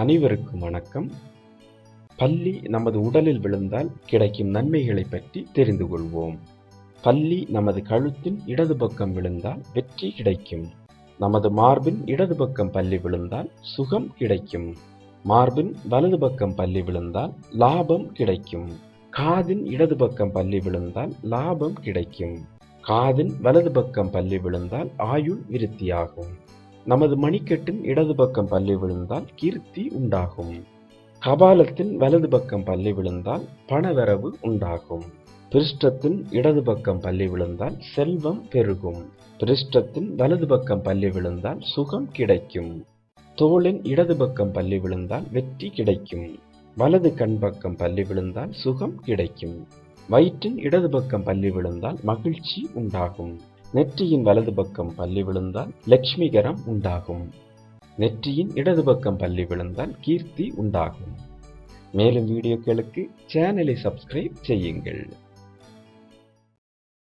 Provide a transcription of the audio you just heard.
அனைவருக்கும் வணக்கம். பல்லி நமது உடலில் விழுந்தால் கிடைக்கும் நன்மைகளை பற்றி தெரிந்து கொள்வோம். பல்லி நமது கழுத்தின் இடது பக்கம் விழுந்தால் வெற்றி கிடைக்கும். நமது மார்பின் இடது பக்கம் பல்லி விழுந்தால் சுகம் கிடைக்கும். மார்பின் வலது பக்கம் பல்லி விழுந்தால் லாபம் கிடைக்கும். காதின் இடது பக்கம் பல்லி விழுந்தால் லாபம் கிடைக்கும். காதின் வலது பக்கம் பல்லி விழுந்தால் ஆயுள் விருத்தியாகும். நமது மணிக்கட்டின் இடது பக்கம் பல்லி விழுந்தால் கீர்த்தி உண்டாகும். கபாலத்தின் வலது பக்கம் பல்லி விழுந்தால் பணவரவு உண்டாகும். பிருஷ்டத்தின் இடது பக்கம் பல்லி விழுந்தால் செல்வம் பெருகும். பிருஷ்டத்தின் வலது பக்கம் பல்லி விழுந்தால் சுகம் கிடைக்கும். தோளின் இடது பக்கம் பல்லி விழுந்தால் வெற்றி கிடைக்கும். வலது கண் பக்கம் பல்லி விழுந்தால் சுகம் கிடைக்கும். வயிற்றின் இடது பக்கம் பல்லி விழுந்தால் மகிழ்ச்சி உண்டாகும். நெற்றியின் வலது பக்கம் பள்ளி விழுந்தால் லட்சுமிகரம் உண்டாகும். நெற்றியின் இடது பக்கம் பள்ளி விழுந்தால் கீர்த்தி உண்டாகும். மேலும் வீடியோக்களுக்கு சேனலை சப்ஸ்கிரைப் செய்யுங்கள்.